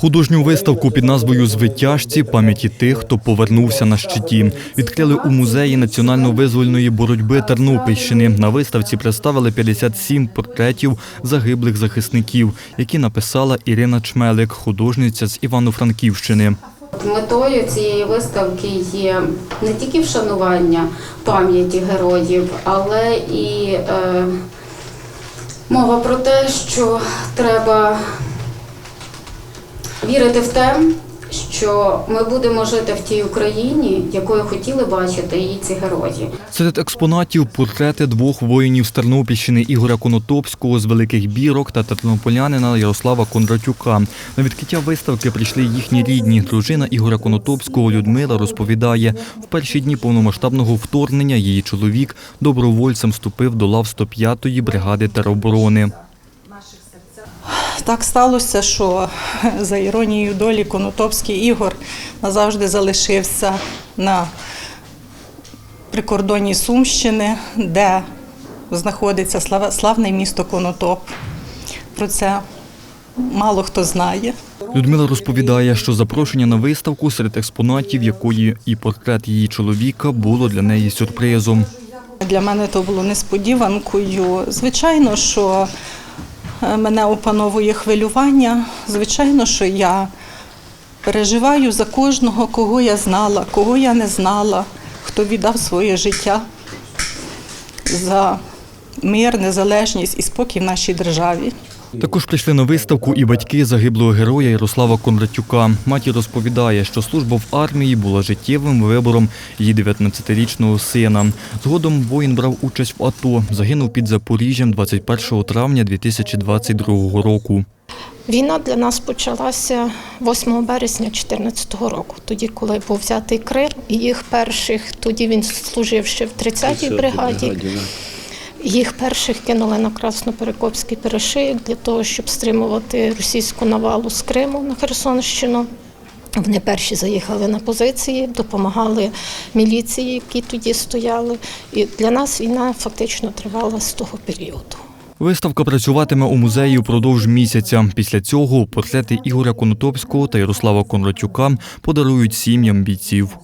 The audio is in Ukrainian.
Художню виставку під назвою Звитяжці пам'яті тих, хто повернувся на щиті. Відкрили у музеї національно-визвольної боротьби Тернопільщини. На виставці представили 57 портретів загиблих захисників, які написала Ірина Чмелик, художниця з Івано-Франківщини. Метою цієї виставки є не тільки вшанування пам'яті героїв, але і е, мова про те, що треба вірити в те, що ми будемо жити в тій Україні, якою хотіли бачити її ці герої. Серед експонатів портрети двох воїнів з Тернопільщини Ігоря Конотопського з Великих Бірок та тернополянина Ярослава Кондратюка. На відкриття виставки прийшли їхні рідні. Дружина Ігоря Конотопського Людмила розповідає, в перші дні повномасштабного вторгнення її чоловік добровольцем вступив до лав 105-ї бригади тероборони. Так сталося, що за іронією долі Конотопський Ігор назавжди залишився на прикордонні Сумщини, де знаходиться славне місто Конотоп. Про це мало хто знає. Людмила розповідає, що запрошення на виставку серед експонатів, якої і портрет її чоловіка було для неї сюрпризом. Для мене то було несподіванкою. Звичайно, що мене опановує хвилювання. Звичайно, що я переживаю за кожного, кого я знала, кого я не знала, хто віддав своє життя за мир, незалежність і спокій в нашій державі. Також прийшли на виставку і батьки загиблого героя Ярослава Кондратюка. Матір розповідає, що служба в армії була життєвим вибором її 19-річного сина. Згодом воїн брав участь в АТО. Загинув під Запоріжжям 21 травня 2022 року. Війна для нас почалася 8 березня 2014 року, тоді, коли був взятий Крим, і їх перших, тоді він служив ще в 30-й бригаді. Їх перших кинули на Красноперекопський перешийок для того, щоб стримувати російську навалу з Криму на Херсонщину. Вони перші заїхали на позиції, допомагали міліції, які тоді стояли. І для нас війна фактично тривала з того періоду. Виставка працюватиме у музеї впродовж місяця. Після цього портрети Ігоря Конотопського та Ярослава Кондратюка подарують сім'ям бійців.